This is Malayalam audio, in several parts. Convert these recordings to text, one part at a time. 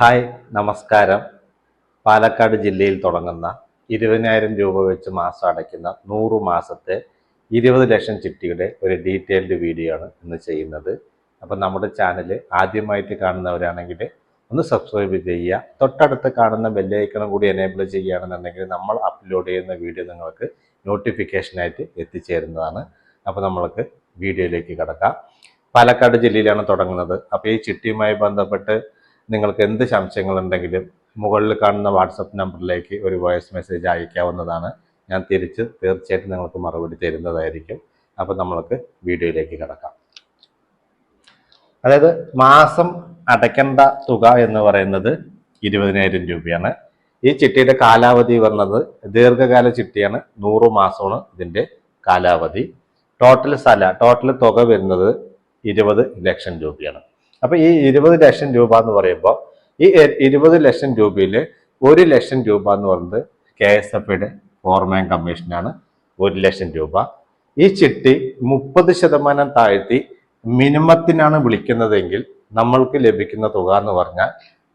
ഹായ് നമസ്കാരം. പാലക്കാട് ജില്ലയിൽ തുടങ്ങുന്ന ഇരുപതിനായിരം രൂപ വെച്ച് മാസം അടയ്ക്കുന്ന നൂറ് മാസത്തെ ഇരുപത് ലക്ഷം ചിട്ടിയുടെ ഒരു ഡീറ്റെയിൽഡ് വീഡിയോ ആണ് ഇന്ന് ചെയ്യുന്നത്. അപ്പം നമ്മുടെ ചാനൽ ആദ്യമായിട്ട് കാണുന്നവരാണെങ്കിൽ ഒന്ന് സബ്സ്ക്രൈബ് ചെയ്യുക. തൊട്ടടുത്ത് കാണുന്ന ബെല്ലൈക്കണം കൂടി എനേബിൾ ചെയ്യുകയാണെന്നുണ്ടെങ്കിൽ നമ്മൾ അപ്ലോഡ് ചെയ്യുന്ന വീഡിയോ നിങ്ങൾക്ക് നോട്ടിഫിക്കേഷനായിട്ട് എത്തിച്ചേരുന്നതാണ്. അപ്പോൾ നമ്മൾക്ക് വീഡിയോയിലേക്ക് കിടക്കാം. പാലക്കാട് ജില്ലയിലാണ് തുടങ്ങുന്നത്. അപ്പോൾ ഈ ചിട്ടിയുമായി ബന്ധപ്പെട്ട് നിങ്ങൾക്ക് എന്ത് സംശയങ്ങളുണ്ടെങ്കിലും മുകളിൽ കാണുന്ന വാട്സപ്പ് നമ്പറിലേക്ക് ഒരു വോയിസ് മെസ്സേജ് അയക്കാവുന്നതാണ്. ഞാൻ തിരിച്ച് തീർച്ചയായിട്ടും നിങ്ങൾക്ക് മറുപടി തരുന്നതായിരിക്കും. അപ്പോൾ നമ്മൾക്ക് വീഡിയോയിലേക്ക് കിടക്കാം. അതായത് മാസം അടയ്ക്കേണ്ട തുക എന്ന് പറയുന്നത് ഇരുപതിനായിരം രൂപയാണ്. ഈ ചിട്ടിയുടെ കാലാവധി വരുന്നത് ദീർഘകാല ചിട്ടിയാണ്. നൂറ് മാസമാണ് ഇതിന്റെ കാലാവധി. ടോട്ടൽ സ്ഥല ടോട്ടൽ തുക വരുന്നത് ഇരുപത് ലക്ഷം രൂപയാണ്. അപ്പൊ ഈ ഇരുപത് ലക്ഷം രൂപ എന്ന് പറയുമ്പോൾ ഈ ഇരുപത് ലക്ഷം രൂപയിൽ ഒരു ലക്ഷം രൂപ എന്ന് പറയുന്നത് കെ എസ് എഫ് ഫോർമാൻ കമ്മീഷനാണ് ഒരു ലക്ഷം രൂപ. ഈ ചിട്ടി മുപ്പത് ശതമാനം താഴ്ത്തി മിനിമത്തിനാണ് വിളിക്കുന്നതെങ്കിൽ നമ്മൾക്ക് ലഭിക്കുന്ന തുക എന്ന് പറഞ്ഞാൽ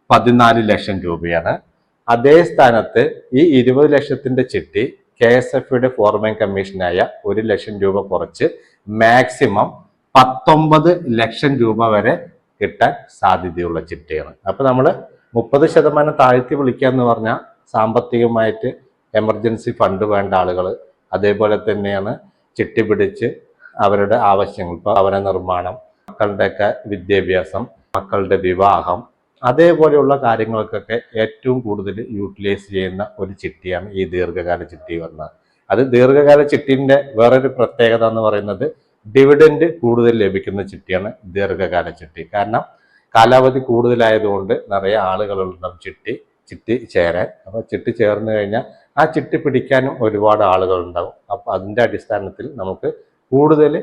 പതിനാല് ലക്ഷം രൂപയാണ്. അതേ സ്ഥാനത്ത് ഈ ഇരുപത് ലക്ഷത്തിന്റെ ചിട്ടി കെ എസ് എഫ് ഫോർമാൻ കമ്മീഷനായ ഒരു ലക്ഷം രൂപ കുറച്ച് മാക്സിമം പത്തൊമ്പത് ലക്ഷം രൂപ വരെ കിട്ടാൻ സാധ്യതയുള്ള ചിട്ടയാണ്. അപ്പൊ നമ്മൾ മുപ്പത് ശതമാനം താഴ്ത്തി വിളിക്കുക എന്ന് പറഞ്ഞാൽ സാമ്പത്തികമായിട്ട് എമർജൻസി ഫണ്ട് വേണ്ട ആളുകൾ അതേപോലെ തന്നെയാണ് ചിട്ടി പിടിച്ച് അവരുടെ ആവശ്യങ്ങൾ ഇപ്പോൾ ഭവന നിർമ്മാണം മക്കളുടെയൊക്കെ വിദ്യാഭ്യാസം മക്കളുടെ വിവാഹം അതേപോലെയുള്ള കാര്യങ്ങൾക്കൊക്കെ ഏറ്റവും കൂടുതൽ യൂട്ടിലൈസ് ചെയ്യുന്ന ഒരു ചിട്ടിയാണ് ഈ ദീർഘകാല ചിട്ടി വരുന്നത് അത് ദീർഘകാല ചിട്ടിന്റെ വേറൊരു പ്രത്യേകത എന്ന് പറയുന്നത് ഡിവിഡൻഡ് കൂടുതൽ ലഭിക്കുന്ന ചിട്ടിയാണ് ദീർഘകാല ചിട്ടി. കാരണം കാലാവധി കൂടുതലായതുകൊണ്ട് നിറയെ ആളുകളുണ്ടാവും ചിട്ടി ചിട്ടി ചേരാൻ. അപ്പോൾ ചിട്ടി ചേർന്ന് കഴിഞ്ഞാൽ ആ ചിട്ടി പിടിക്കാനും ഒരുപാട് ആളുകൾ ഉണ്ടാവും അപ്പൊ അതിന്റെ അടിസ്ഥാനത്തിൽ നമുക്ക് കൂടുതൽ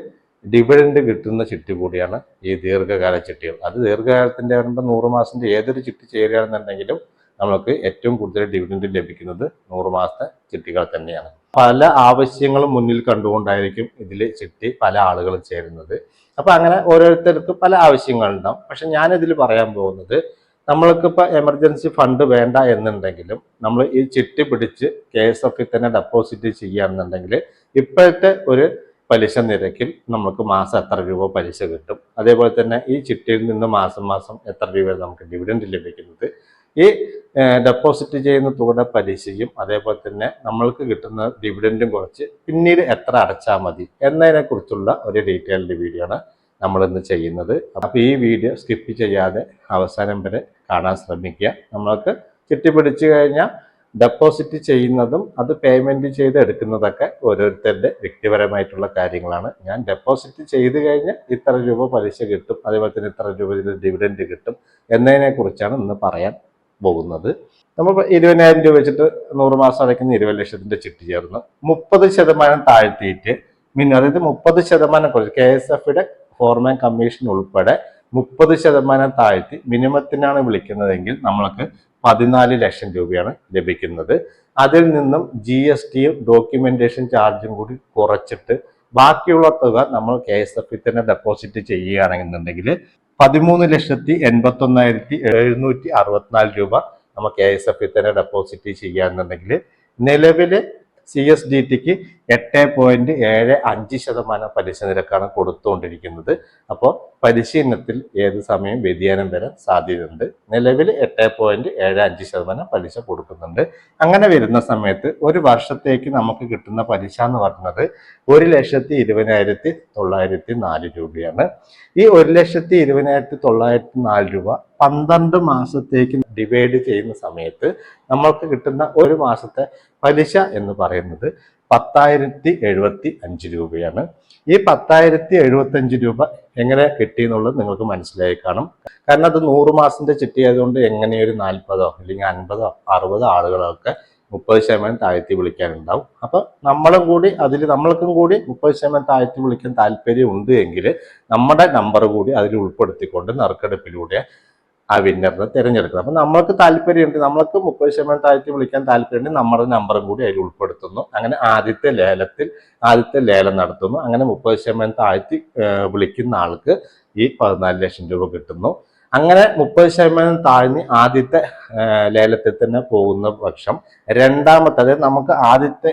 ഡിവിഡൻഡ് കിട്ടുന്ന ചിട്ടി കൂടിയാണ് ഈ ദീർഘകാല ചിട്ടികൾ. അത് ദീർഘകാലത്തിന്റെ പറയുമ്പോൾ നൂറ് മാസത്തിന്റെ ഏതൊരു ചിട്ടി ചേരുകയാണെന്നുണ്ടെങ്കിലും നമുക്ക് ഏറ്റവും കൂടുതൽ ഡിവിഡൻഡ് ലഭിക്കുന്നത് നൂറ് മാസത്തെ ചിട്ടികൾ തന്നെയാണ്. പല ആവശ്യങ്ങളും മുന്നിൽ കണ്ടുകൊണ്ടായിരിക്കും ഇതിൽ ചിട്ടി പല ആളുകളും ചേരുന്നത്. അപ്പൊ അങ്ങനെ ഓരോരുത്തർക്ക് പല ആവശ്യങ്ങളുണ്ടാവും. പക്ഷെ ഞാൻ ഇതിൽ പറയാൻ പോകുന്നത് നമ്മൾക്ക് നമ്മൾക്കിപ്പോൾ എമർജൻസി ഫണ്ട് വേണ്ട എന്നുണ്ടെങ്കിലും നമ്മൾ ഈ ചിട്ടി പിടിച്ച് കെ എസ് എഫിൽ തന്നെ ഡെപ്പോസിറ്റ് ചെയ്യുകയാണെന്നുണ്ടെങ്കിൽ ഇപ്പോഴത്തെ ഒരു പലിശ നിരക്കിൽ നമുക്ക് മാസം എത്ര രൂപ പലിശ കിട്ടും. അതേപോലെ തന്നെ ഈ ചിട്ടിയിൽ നിന്ന് മാസം മാസം എത്ര രൂപ നമുക്ക് ഡിവിഡൻഡ് ലഭിക്കുന്നത്. ഈ ഡെപ്പോസിറ്റ് ചെയ്യുന്ന തുകയുടെ പലിശയും അതേപോലെ തന്നെ നമ്മൾക്ക് കിട്ടുന്ന ഡിവിഡൻഡും കുറച്ച് പിന്നീട് എത്ര അടച്ചാൽ മതി എന്നതിനെ കുറിച്ചുള്ള ഒരു ഡീറ്റെയിൽഡ് വീഡിയോ ആണ് നമ്മൾ ഇന്ന് ചെയ്യുന്നത്. അപ്പോൾ ഈ വീഡിയോ സ്കിപ്പ് ചെയ്യാതെ അവസാനം വരെ കാണാൻ ശ്രമിക്കുക. നമ്മൾക്ക് ചിട്ടി കഴിഞ്ഞാൽ ഡെപ്പോസിറ്റ് ചെയ്യുന്നതും അത് പേയ്മെന്റ് ചെയ്ത് എടുക്കുന്നതൊക്കെ ഓരോരുത്തരുടെ വ്യക്തിപരമായിട്ടുള്ള കാര്യങ്ങളാണ്. ഞാൻ ഡെപ്പോസിറ്റ് ചെയ്ത് കഴിഞ്ഞാൽ ഇത്ര രൂപ പലിശ കിട്ടും അതേപോലെ തന്നെ ഇത്ര രൂപ ഡിവിഡൻഡ് കിട്ടും എന്നതിനെ കുറിച്ചാണ് ഇന്ന് പറയാൻ പോകുന്നത്. നമ്മൾ ഇരുപതിനായിരം രൂപ വെച്ചിട്ട് നൂറ് മാസം അടയ്ക്കുന്ന ഇരുപത് ലക്ഷത്തിന്റെ ചിട്ടി ചേർന്ന് മുപ്പത് ശതമാനം താഴ്ത്തിയിട്ട് മീൻ അതായത് മുപ്പത് ശതമാനം കുറച്ച് കെ എസ് എഫിയുടെ ഫോർമാൻ കമ്മീഷൻ ഉൾപ്പെടെ മുപ്പത് ശതമാനം താഴ്ത്തി മിനിമത്തിനാണ് വിളിക്കുന്നതെങ്കിൽ നമ്മൾക്ക് പതിനാല് ലക്ഷം രൂപയാണ് ലഭിക്കുന്നത്. അതിൽ നിന്നും ജി എസ് ടിയും ഡോക്യുമെന്റേഷൻ ചാർജും കൂടി കുറച്ചിട്ട് ബാക്കിയുള്ള തുക നമ്മൾ കെ എസ് എഫിൽ തന്നെ ഡെപ്പോസിറ്റ് ചെയ്യുകയാണെന്നുണ്ടെങ്കിൽ പതിമൂന്ന് ലക്ഷത്തി എൺപത്തി ഒന്നായിരത്തി എഴുന്നൂറ്റി അറുപത്തിനാല് രൂപ നമ്മൾ കെ എസ് എഫ് തന്നെ ഡെപ്പോസിറ്റ് ചെയ്യുകയാണെന്നുണ്ടെങ്കിൽ നിലവിൽ സി എസ് ഡി ടിക്ക് എട്ട് പോയിന്റ് ഏഴ് അഞ്ച് ശതമാനം പലിശ നിരക്കാണ് കൊടുത്തുകൊണ്ടിരിക്കുന്നത്. അപ്പോൾ പലിശ ഇനത്തിൽ ഏത് സമയം വ്യതിയാനം വരാൻ സാധ്യതയുണ്ട്? നിലവിൽ എട്ട് പോയിന്റ് ഏഴ് അഞ്ച് ശതമാനം പലിശ കൊടുക്കുന്നുണ്ട്. അങ്ങനെ വരുന്ന സമയത്ത് ഒരു വർഷത്തേക്ക് നമുക്ക് കിട്ടുന്ന പലിശ എന്ന് പറയുന്നത് ഒരു ലക്ഷത്തി ഇരുപതിനായിരത്തി തൊള്ളായിരത്തി നാല് രൂപയാണ്. ഈ ഒരു ലക്ഷത്തി ഇരുപതിനായിരത്തി തൊള്ളായിരത്തി നാല് രൂപ പന്ത്രണ്ട് മാസത്തേക്ക് ഡിവൈഡ് ചെയ്യുന്ന സമയത്ത് നമ്മൾക്ക് കിട്ടുന്ന ഒരു മാസത്തെ പലിശ എന്ന് പറയുന്നത് പത്തായിരത്തി എഴുപത്തി അഞ്ച് രൂപയാണ്. ഈ പത്തായിരത്തി എഴുപത്തി അഞ്ച് രൂപ എങ്ങനെ കിട്ടി എന്നുള്ളത് നിങ്ങൾക്ക് മനസ്സിലായി കാണും. കാരണം അത് നൂറ് മാസത്തിന്റെ ചിട്ടി ആയതുകൊണ്ട് എങ്ങനെ ഒരു നാൽപ്പതോ അല്ലെങ്കിൽ അൻപതോ അറുപതോ ആളുകളൊക്കെ മുപ്പത് ശതമാനം താഴ്ത്തി വിളിക്കാനുണ്ടാവും. അപ്പൊ നമ്മളും കൂടി അതിൽ നമ്മൾക്കും കൂടി മുപ്പത് ശതമാനം താഴ്ത്തി വിളിക്കാൻ താല്പര്യം ഉണ്ട് എങ്കിൽ നമ്മുടെ നമ്പർ കൂടി അതിൽ ഉൾപ്പെടുത്തിക്കൊണ്ട് നറുക്കെടുപ്പിലൂടെ ആ വിന്നറിനെ തിരഞ്ഞെടുക്കുന്നത് അപ്പൊ നമ്മൾക്ക് താല്പര്യമുണ്ട്. നമ്മൾക്ക് മുപ്പത് ശതമാനം താഴ്ത്തി വിളിക്കാൻ താല്പര്യമുണ്ട്. നമ്മുടെ നമ്പറും കൂടി അതിൽ ഉൾപ്പെടുത്തുന്നു. അങ്ങനെ ആദ്യത്തെ ലേലത്തിൽ ആദ്യത്തെ ലേലം നടത്തുന്നു. അങ്ങനെ മുപ്പത് ശതമാനം താഴ്ത്തി വിളിക്കുന്ന ആൾക്ക് ഈ പതിനാല് ലക്ഷം രൂപ കിട്ടുന്നു. അങ്ങനെ മുപ്പത് ശതമാനം താഴ്ന്ന് ആദ്യത്തെ ലേലത്തിൽ തന്നെ പോകുന്ന പക്ഷം രണ്ടാമത്തെ അതായത് നമുക്ക് ആദ്യത്തെ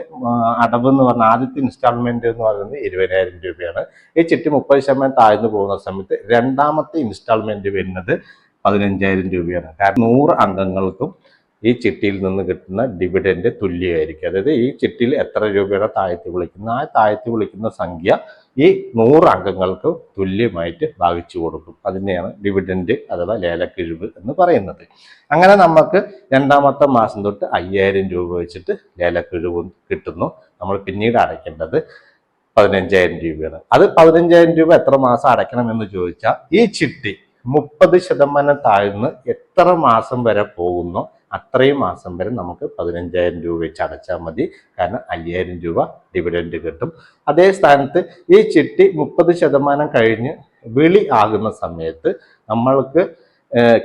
അടവ് എന്ന് പറഞ്ഞാൽ ആദ്യത്തെ ഇൻസ്റ്റാൾമെന്റ് എന്ന് പറയുന്നത് ഇരുപതിനായിരം രൂപയാണ്. ഈ ചിട്ടി മുപ്പത് ശതമാനം താഴ്ന്നു പോകുന്ന സമയത്ത് രണ്ടാമത്തെ ഇൻസ്റ്റാൾമെന്റ് വരുന്നത് പതിനഞ്ചായിരം രൂപയാണ്. കാരണം നൂറ് അംഗങ്ങൾക്കും ഈ ചിട്ടിയിൽ നിന്ന് കിട്ടുന്ന ഡിവിഡൻഡ് തുല്യമായിരിക്കും. അതായത് ഈ ചിട്ടിയിൽ എത്ര രൂപയുടെ താഴ്ത്തി വിളിക്കുന്ന ആ താഴ്ത്തി വിളിക്കുന്ന സംഖ്യ ഈ നൂറ് അംഗങ്ങൾക്ക് തുല്യമായിട്ട് ഭാഗിച്ചു കൊടുക്കും. അതിനെയാണ് ഡിവിഡൻഡ് അഥവാ ലേലക്കിഴിവ് എന്ന് പറയുന്നത്. അങ്ങനെ നമുക്ക് രണ്ടാമത്തെ മാസം തൊട്ട് അയ്യായിരം രൂപ വെച്ചിട്ട് ലേലക്കിഴിവ് കിട്ടുന്നു. നമ്മൾ പിന്നീട് അടയ്ക്കേണ്ടത് പതിനഞ്ചായിരം രൂപയാണ്. അത് പതിനഞ്ചായിരം രൂപ എത്ര മാസം അടയ്ക്കണം എന്ന് ചോദിച്ചാൽ ഈ ചിട്ടി മുപ്പത് ശതമാനം താഴ്ന്ന് എത്ര മാസം വരെ പോകുന്നോ അത്രയും മാസം വരെ നമുക്ക് പതിനഞ്ചായിരം രൂപ വെച്ച് അടച്ചാൽ മതി. കാരണം അയ്യായിരം രൂപ ഡിവിഡൻഡ് കിട്ടും. അതേ സ്ഥാനത്ത് ഈ ചിട്ടി മുപ്പത് ശതമാനം കഴിഞ്ഞ് വിളി ആകുന്ന സമയത്ത് നമ്മൾക്ക്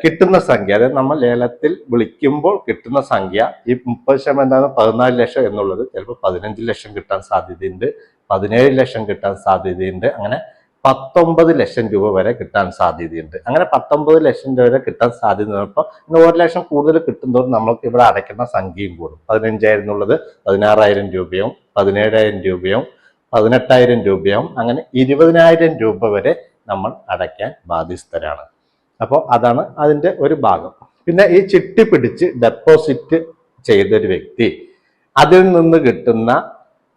കിട്ടുന്ന സംഖ്യ അതായത് നമ്മൾ ലേലത്തിൽ വിളിക്കുമ്പോൾ കിട്ടുന്ന സംഖ്യ ഈ മുപ്പത് ശതമാനം പതിനാല് ലക്ഷം എന്നുള്ളത് ചിലപ്പോൾ പതിനഞ്ച് ലക്ഷം കിട്ടാൻ സാധ്യതയുണ്ട് പതിനേഴ് ലക്ഷം കിട്ടാൻ സാധ്യതയുണ്ട്. അങ്ങനെ പത്തൊമ്പത് ലക്ഷം രൂപ വരെ കിട്ടാൻ സാധ്യതയുണ്ട്. അങ്ങനെ പത്തൊമ്പത് ലക്ഷം രൂപ വരെ കിട്ടാൻ സാധ്യത ഇപ്പോൾ ഇന്ന് ഒരു ലക്ഷം കൂടുതൽ കിട്ടുന്നതോറും നമ്മൾക്ക് ഇവിടെ അടയ്ക്കുന്ന സംഖ്യയും കൂടും. പതിനഞ്ചായിരം എന്നുള്ളത് പതിനാറായിരം രൂപയും പതിനേഴായിരം രൂപയും പതിനെട്ടായിരം രൂപയും അങ്ങനെ ഇരുപതിനായിരം രൂപ വരെ നമ്മൾ അടയ്ക്കാൻ ബാധ്യസ്ഥരാണ്. അപ്പോൾ അതാണ് അതിന്റെ ഒരു ഭാഗം. പിന്നെ ഈ ചിട്ടി പിടിച്ച് ഡെപ്പോസിറ്റ് ചെയ്തൊരു വ്യക്തി അതിൽ നിന്ന് കിട്ടുന്ന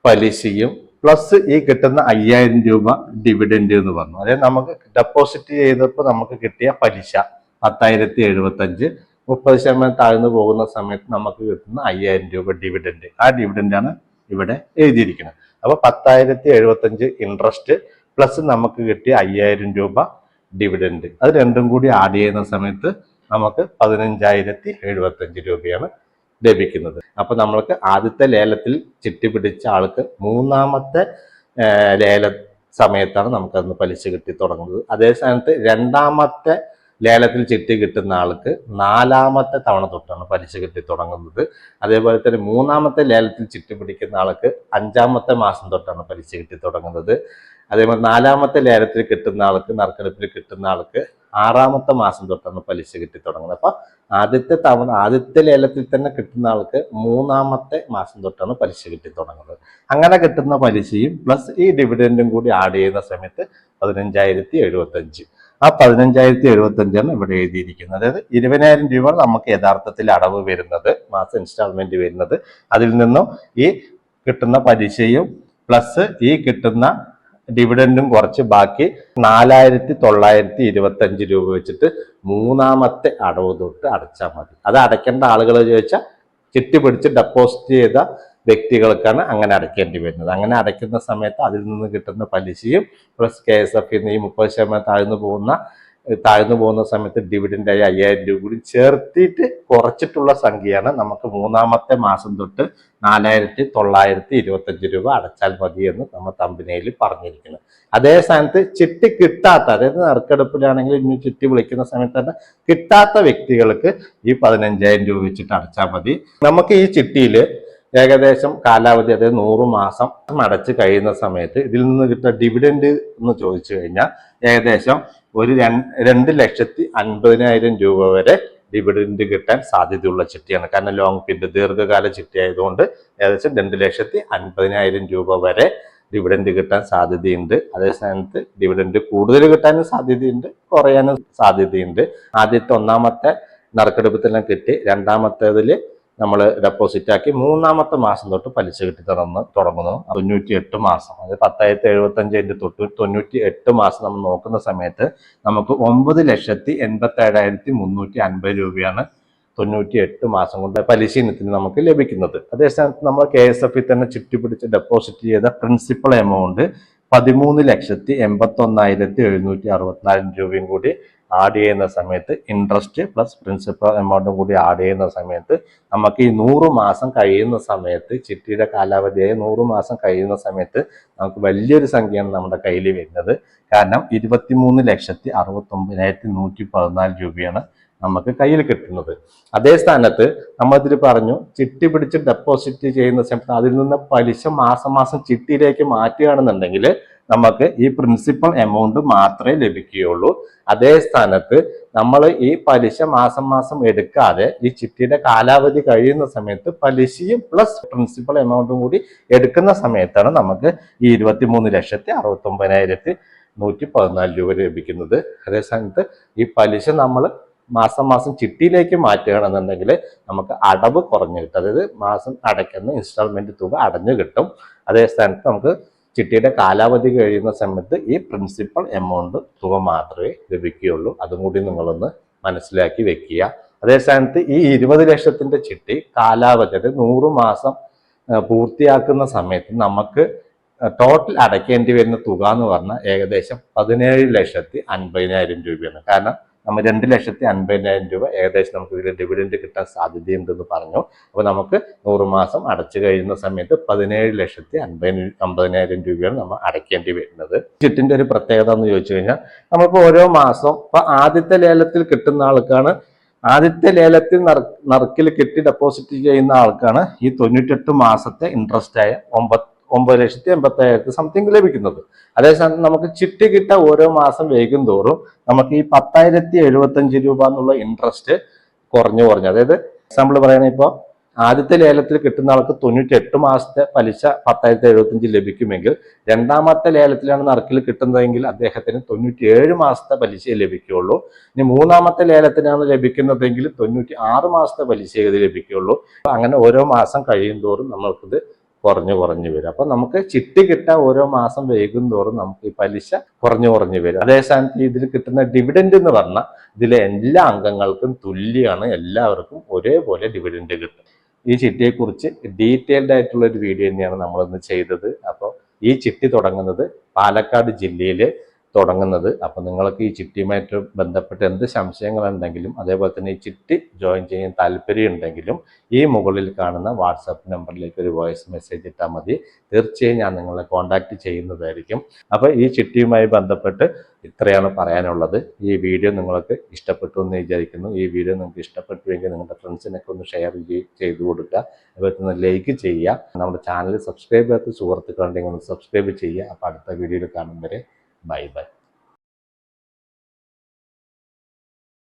പലിശയും പ്ലസ് ഈ കിട്ടുന്ന അയ്യായിരം രൂപ ഡിവിഡൻഡ് എന്ന് പറഞ്ഞു. അതായത് നമുക്ക് ഡെപ്പോസിറ്റ് ചെയ്തപ്പോൾ നമുക്ക് കിട്ടിയ പലിശ പത്തായിരത്തി എഴുപത്തഞ്ച്. മുപ്പത് ശതമാനം താഴ്ന്നു പോകുന്ന സമയത്ത് നമുക്ക് കിട്ടുന്ന അയ്യായിരം രൂപ ഡിവിഡൻഡ് ആ ഡിവിഡൻഡാണ് ഇവിടെ എഴുതിയിരിക്കുന്നത്. അപ്പോൾ പത്തായിരത്തി എഴുപത്തഞ്ച് ഇൻട്രസ്റ്റ് പ്ലസ് നമുക്ക് കിട്ടിയ അയ്യായിരം രൂപ ഡിവിഡൻഡ് അത് രണ്ടും കൂടി ആഡ് ചെയ്യുന്ന സമയത്ത് നമുക്ക് പതിനഞ്ചായിരത്തി എഴുപത്തഞ്ച് രൂപയാണ് ലഭിക്കുന്നത്. അപ്പൊ നമ്മൾക്ക് ആദ്യത്തെ ലേലത്തിൽ ചിട്ടി പിടിച്ച ആൾക്ക് മൂന്നാമത്തെ ലേല സമയത്താണ് നമുക്കന്ന് പലിശ കിട്ടി തുടങ്ങുന്നത്. അതേ സ്ഥാനത്ത് രണ്ടാമത്തെ ലേലത്തിൽ ചിട്ടി കിട്ടുന്ന ആൾക്ക് നാലാമത്തെ തവണ തൊട്ടാണ് പലിശ കിട്ടി തുടങ്ങുന്നത്. അതേപോലെ തന്നെ മൂന്നാമത്തെ ലേലത്തിൽ ചിട്ടി പിടിക്കുന്ന ആൾക്ക് അഞ്ചാമത്തെ മാസം തൊട്ടാണ് പലിശ കിട്ടി തുടങ്ങുന്നത്. അതേപോലെ നാലാമത്തെ ലേലത്തിൽ കിട്ടുന്ന ആൾക്ക് നറുക്കെടുപ്പിൽ കിട്ടുന്ന ആൾക്ക് ആറാമത്തെ മാസം തൊട്ടാണ് പലിശ കിട്ടി തുടങ്ങുന്നത്. അപ്പൊ ആദ്യത്തെ തവണ ആദ്യത്തെ ലേലത്തിൽ തന്നെ കിട്ടുന്ന ആൾക്ക് മൂന്നാമത്തെ മാസം തൊട്ടാണ് പലിശ കിട്ടി തുടങ്ങുന്നത്. അങ്ങനെ കിട്ടുന്ന പലിശയും പ്ലസ് ഈ ഡിവിഡൻഡും കൂടി ആഡ് ചെയ്യുന്ന സമയത്ത് പതിനഞ്ചായിരത്തി എഴുപത്തഞ്ച് ആ പതിനഞ്ചായിരത്തി എഴുപത്തഞ്ചാണ് ഇവിടെ എഴുതിയിരിക്കുന്നത്. അതായത് ഇരുപതിനായിരം രൂപ നമുക്ക് യഥാർത്ഥത്തിൽ അടവ് വരുന്നത് മാസം ഇൻസ്റ്റാൾമെന്റ് വരുന്നത്. അതിൽ നിന്നും ഈ കിട്ടുന്ന പലിശയും പ്ലസ് ഈ കിട്ടുന്ന ഡിവിഡൻഡും കുറച്ച് ബാക്കി നാലായിരത്തി തൊള്ളായിരത്തി ഇരുപത്തി അഞ്ച് രൂപ വെച്ചിട്ട് മൂന്നാമത്തെ അടവ് തൊട്ട് അടച്ചാൽ മതി. അത് അടയ്ക്കേണ്ട ആളുകൾ ചോദിച്ചാൽ ചിട്ടി പിടിച്ച് ഡെപ്പോസിറ്റ് ചെയ്ത വ്യക്തികൾക്കാണ് അങ്ങനെ അടയ്ക്കേണ്ടി വരുന്നത്. അങ്ങനെ അടയ്ക്കുന്ന സമയത്ത് അതിൽ നിന്ന് കിട്ടുന്ന പലിശയും പ്ലസ് കെ എസ് എഫ് ഈ മുപ്പത് ശതമാനം താഴ്ന്നു പോകുന്ന താഴ്ന്നു പോകുന്ന സമയത്ത് ആയി അയ്യായിരം രൂപ കൂടി ചേർത്തിട്ട് കുറച്ചിട്ടുള്ള സംഖ്യയാണ് നമുക്ക് മൂന്നാമത്തെ മാസം തൊട്ട് നാലായിരത്തി തൊള്ളായിരത്തി ഇരുപത്തഞ്ച് രൂപ അടച്ചാൽ മതി എന്ന് നമ്മൾ തമ്പനയിൽ പറഞ്ഞിരിക്കുന്നത് അതേ സ്ഥാനത്ത് ചിട്ടി കിട്ടാത്ത അതായത് നറുക്കെടുപ്പിലാണെങ്കിൽ ഇനി ചിട്ടി വിളിക്കുന്ന സമയത്ത് തന്നെ കിട്ടാത്ത വ്യക്തികൾക്ക് ഈ പതിനഞ്ചായിരം രൂപ വെച്ചിട്ട് അടച്ചാൽ മതി. നമുക്ക് ഈ ചിട്ടിയിൽ ഏകദേശം കാലാവധി അതായത് നൂറ് മാസം അടച്ച് കഴിയുന്ന സമയത്ത് ഇതിൽ നിന്ന് കിട്ടുന്ന ഡിവിഡൻഡ് എന്ന് ചോദിച്ചു കഴിഞ്ഞാൽ ഏകദേശം ഒരു രണ്ട് ലക്ഷത്തി അൻപതിനായിരം രൂപ വരെ ഡിവിഡൻഡ് കിട്ടാൻ സാധ്യതയുള്ള ചിട്ടിയാണ്. കാരണം ലോങ് പിന്നെ ദീർഘകാല ചിട്ടി ആയതുകൊണ്ട് ഏകദേശം രണ്ട് ലക്ഷത്തി അൻപതിനായിരം രൂപ വരെ ഡിവിഡൻഡ് കിട്ടാൻ സാധ്യതയുണ്ട്. അതേ സ്ഥാനത്ത് ഡിവിഡൻഡ് കൂടുതൽ കിട്ടാനും സാധ്യതയുണ്ട് കുറയാനും സാധ്യതയുണ്ട്. ആദ്യത്തെ ഒന്നാമത്തെ നറുക്കെടുപ്പിൽ കിട്ടി. രണ്ടാമത്തേതിൽ നമ്മൾ ഡെപ്പോസിറ്റ് ആക്കി മൂന്നാമത്തെ മാസം തൊട്ട് പലിശ കിട്ടി തുടർന്ന് തുടങ്ങുന്നു. തൊണ്ണൂറ്റി എട്ട് മാസം. അതായത് പത്തായിരത്തി എഴുപത്തി അഞ്ചിന്റെ തൊട്ട് തൊണ്ണൂറ്റി എട്ട് മാസം നമ്മൾ നോക്കുന്ന സമയത്ത് നമുക്ക് ഒമ്പത് ലക്ഷത്തി എൺപത്തി ഏഴായിരത്തി മുന്നൂറ്റി അൻപത് രൂപയാണ് തൊണ്ണൂറ്റി എട്ട് മാസം കൊണ്ട് പലിശ ഇനത്തിന് നമുക്ക് ലഭിക്കുന്നത്. അതേസമയത്ത് നമ്മൾ കെ എസ് എഫിൽ തന്നെ ചുറ്റിപ്പിടിച്ച് ഡെപ്പോസിറ്റ് ചെയ്ത പ്രിൻസിപ്പൽ എമൗണ്ട് പതിമൂന്ന് ലക്ഷത്തി എൺപത്തി ഒന്നായിരത്തി എഴുന്നൂറ്റി അറുപത്തിനാല് രൂപയും കൂടി ആഡ് ചെയ്യുന്ന സമയത്ത് ഇൻട്രസ്റ്റ് പ്ലസ് പ്രിൻസിപ്പൽ എമൗണ്ടും കൂടി ആഡ് ചെയ്യുന്ന സമയത്ത് നമുക്ക് ഈ നൂറ് മാസം കഴിയുന്ന സമയത്ത് ചിട്ടിയുടെ കാലാവധിയായ നൂറ് മാസം കഴിയുന്ന സമയത്ത് നമുക്ക് വലിയൊരു സംഖ്യയാണ് നമ്മുടെ കയ്യിൽ വരുന്നത്. കാരണം ഇരുപത്തിമൂന്ന് ലക്ഷത്തി അറുപത്തി ഒമ്പതിനായിരത്തി നൂറ്റി പതിനാല് രൂപയാണ് നമുക്ക് കയ്യിൽ കിട്ടുന്നത്. അതേ സ്ഥാനത്ത് നമ്മൾ ഇതിൽ പറഞ്ഞു ചിട്ടി പിടിച്ച് ഡെപ്പോസിറ്റ് ചെയ്യുന്ന സമയത്ത് അതിൽ നിന്ന് പലിശ മാസം മാസം ചിട്ടിയിലേക്ക് മാറ്റുകയാണെന്നുണ്ടെങ്കിൽ നമുക്ക് ഈ പ്രിൻസിപ്പൽ എമൗണ്ട് മാത്രമേ ലഭിക്കുകയുള്ളൂ. അതേ സ്ഥാനത്ത് നമ്മൾ ഈ പലിശ മാസം മാസം എടുക്കാതെ ഈ ചിട്ടിയുടെ കാലാവധി കഴിയുന്ന സമയത്ത് പലിശയും പ്ലസ് പ്രിൻസിപ്പൽ എമൗണ്ടും കൂടി എടുക്കുന്ന സമയത്താണ് നമുക്ക് ഈ ഇരുപത്തി മൂന്ന് ലക്ഷത്തി അറുപത്തി ഒമ്പതിനായിരത്തി നൂറ്റി പതിനാല് രൂപ ലഭിക്കുന്നത്. അതേ സമയത്ത് ഈ പലിശ നമ്മൾ മാസം മാസം ചിട്ടിയിലേക്ക് മാറ്റുകയാണെന്നുണ്ടെങ്കിൽ നമുക്ക് അടവ് കുറഞ്ഞു കിട്ടും. അതായത് മാസം അടയ്ക്കുന്ന ഇൻസ്റ്റാൾമെന്റ് തുക അടഞ്ഞു കിട്ടും. അതേ സ്ഥാനത്ത് നമുക്ക് ചിട്ടിയുടെ കാലാവധി കഴിയുന്ന സമയത്ത് ഈ പ്രിൻസിപ്പൽ എമൗണ്ട് തുക മാത്രമേ ലഭിക്കുകയുള്ളൂ. അതും കൂടി നിങ്ങളൊന്ന് മനസ്സിലാക്കി വെക്കുക. അതേ സ്ഥാനത്ത് ഈ ഇരുപത് ലക്ഷത്തിന്റെ ചിട്ടി കാലാവധി അതായത് നൂറ് മാസം പൂർത്തിയാക്കുന്ന സമയത്ത് നമുക്ക് ടോട്ടൽ അടയ്ക്കേണ്ടി വരുന്ന തുക എന്ന് പറഞ്ഞാൽ ഏകദേശം പതിനേഴ് ലക്ഷത്തി അൻപതിനായിരം രൂപയാണ്. കാരണം നമ്മൾ രണ്ട് ലക്ഷത്തി അൻപതിനായിരം രൂപ ഏകദേശം നമുക്ക് ഇതിൽ ഡിവിഡൻഡ് കിട്ടാൻ സാധ്യതയുണ്ടെന്ന് പറഞ്ഞു. അപ്പോൾ നമുക്ക് നൂറ് മാസം അടച്ചു കഴിയുന്ന സമയത്ത് പതിനേഴ് ലക്ഷത്തി അൻപതി അമ്പതിനായിരം രൂപയാണ് നമ്മൾ അടയ്ക്കേണ്ടി വരുന്നത്. ചിറ്റിന്റെ ഒരു പ്രത്യേകത എന്ന് ചോദിച്ചു കഴിഞ്ഞാൽ നമുക്ക് ഓരോ മാസം ഇപ്പോൾ ആദ്യത്തെ ലേലത്തിൽ കിട്ടുന്ന ആൾക്കാണ് ആദ്യത്തെ ലേലത്തിൽ നറ- നറുക്കിൽ കെട്ടി ഡെപ്പോസിറ്റ് ചെയ്യുന്ന ആൾക്കാണ് ഈ തൊണ്ണൂറ്റെട്ട് മാസത്തെ ഇൻട്രസ്റ്റ് ആയ ഒമ്പത് ലക്ഷത്തി എൺപത്തയ്യായിരത്തി സംതിങ് ലഭിക്കുന്നത്. അതേസമയം നമുക്ക് ചിട്ടി കിട്ട ഓരോ മാസം വേഗം തോറും നമുക്ക് ഈ പത്തായിരത്തി എഴുപത്തി അഞ്ച് രൂപ എന്നുള്ള ഇൻട്രസ്റ്റ് കുറഞ്ഞു കുറഞ്ഞു. അതായത് എക്സാമ്പിൾ പറയുകയാണെങ്കിൽ ഇപ്പോൾ ആദ്യത്തെ ലേലത്തിൽ കിട്ടുന്ന ആൾക്ക് തൊണ്ണൂറ്റി എട്ട് മാസത്തെ പലിശ പത്തായിരത്തി എഴുപത്തി അഞ്ച് ലഭിക്കുമെങ്കിൽ രണ്ടാമത്തെ ലേലത്തിലാണ് നറുക്കിൽ കിട്ടുന്നതെങ്കിൽ അദ്ദേഹത്തിന് തൊണ്ണൂറ്റി ഏഴ് മാസത്തെ പലിശയെ ലഭിക്കുകയുള്ളൂ. ഇനി മൂന്നാമത്തെ ലേലത്തിനാണ് ലഭിക്കുന്നതെങ്കിൽ തൊണ്ണൂറ്റി ആറ് മാസത്തെ പലിശയെ ഇത് ലഭിക്കുകയുള്ളൂ. അങ്ങനെ ഓരോ മാസം കഴിയും തോറും നമ്മൾക്കിത് കുറഞ്ഞു കുറഞ്ഞു വരും. അപ്പൊ നമുക്ക് ചിട്ടി കിട്ടാൻ ഓരോ മാസം വൈകും തോറും നമുക്ക് ഈ പലിശ കുറഞ്ഞു കുറഞ്ഞു വരും. അതേ സ്ഥാനത്ത് ഇതിൽ കിട്ടുന്ന ഡിവിഡൻഡ് എന്ന് പറഞ്ഞാൽ ഇതിലെ എല്ലാ അംഗങ്ങൾക്കും തുല്യമാണ് എല്ലാവർക്കും ഒരേപോലെ ഡിവിഡൻഡ് കിട്ടും. ഈ ചിട്ടിയെക്കുറിച്ച് ഡീറ്റെയിൽഡ് ആയിട്ടുള്ള ഒരു വീഡിയോ തന്നെയാണ് നമ്മളിന്ന് ചെയ്തത്. അപ്പോൾ ഈ ചിട്ടി തുടങ്ങുന്നത് പാലക്കാട് ജില്ലയിൽ തുടങ്ങുന്നത്. അപ്പോൾ നിങ്ങൾക്ക് ഈ ചിട്ടിയുമായിട്ട് ബന്ധപ്പെട്ട് എന്ത് സംശയങ്ങളുണ്ടെങ്കിലും അതേപോലെ തന്നെ ഈ ചിട്ടി ജോയിൻ ചെയ്യാൻ താല്പര്യം ഉണ്ടെങ്കിലും ഈ മുകളിൽ കാണുന്ന വാട്സാപ്പ് നമ്പറിലേക്ക് ഒരു വോയിസ് മെസ്സേജ് ഇട്ടാൽ മതി. തീർച്ചയായും ഞാൻ നിങ്ങളെ കോൺടാക്റ്റ് ചെയ്യുന്നതായിരിക്കും. അപ്പോൾ ഈ ചിട്ടിയുമായി ബന്ധപ്പെട്ട് ഇത്രയാണ് പറയാനുള്ളത്. ഈ വീഡിയോ നിങ്ങൾക്ക് ഇഷ്ടപ്പെട്ടു എന്ന് വിചാരിക്കുന്നു. ഈ വീഡിയോ നിങ്ങൾക്ക് ഇഷ്ടപ്പെട്ടുവെങ്കിൽ നിങ്ങളുടെ ഫ്രണ്ട്സിനൊക്കെ ഒന്ന് ഷെയർ ചെയ്ത് കൊടുക്കുക. അതുപോലെ തന്നെ ലൈക്ക് ചെയ്യുക. നമ്മുടെ ചാനൽ സബ്സ്ക്രൈബ് ചെയ്യാത്ത സുഹൃത്തുക്കളുണ്ടെങ്കിൽ ഒന്ന് സബ്സ്ക്രൈബ് ചെയ്യുക. അപ്പോൾ അടുത്ത വീഡിയോയിൽ കാണും വരെ. Bye-bye.